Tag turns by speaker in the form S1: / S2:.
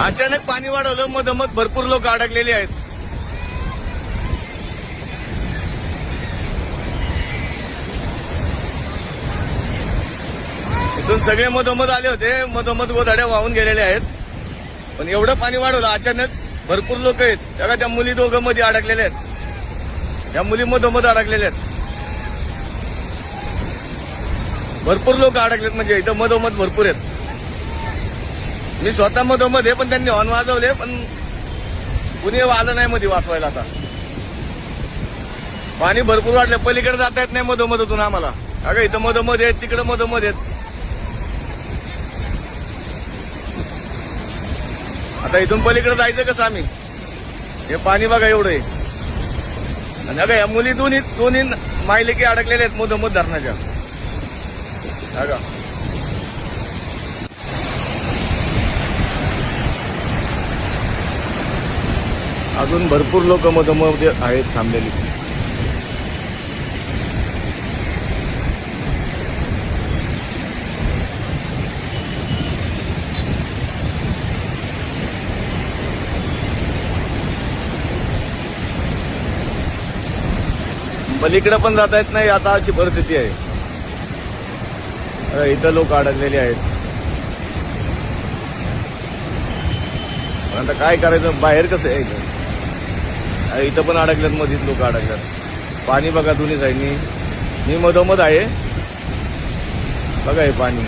S1: अचानक पाणी वाढवलं मधोमध भरपूर लोक अडकलेले आहेत. इथून सगळे मधोमध आले होते. मधोमध गोधाड्या वाहून गेलेले आहेत. पण एवढं पाणी वाढवलं अचानक भरपूर लोक आहेत. बघा त्या मुली दोघं मध्ये अडकलेल्या आहेत. त्या मुली मधोमध अडकलेल्या आहेत. भरपूर लोक अडकलेत म्हणजे इथं मधोमध भरपूर आहेत. मी स्वतः मधोमध आहे पण त्यांनी हॉर्न वाजवले पण कुणी आलं नाही मध्ये वाचवायला आता. पाणी भरपूर वाढलं पलीकडे जाता येत नाही मधोमधून आम्हाला. अगं इथं मधोमध आहेत तिकडं मधोमध आहेत. आता इथून पलीकडे जायचं कसं आम्ही? हे पाणी बघा एवढं आहे. आणि अगं या मुली दोन्ही दोन्ही मायलेकी अडकलेले आहेत मधोमध धरणाच्या. अगं. अजून भरपूर लोक मधोमध आहेत थांबलेली. पलीकडे पण जाता येत नाही आता अशी परिस्थिती आहे. इथं लोक अडकलेले आहेत. पण आता काय करायचं बाहेर कसं यायचं? इथं पण अडकल्यात मधीत लोक अडकल्यात. पाणी बघा दोन्ही साईडनी. मी मधोमध आहे. बघा हे पाणी.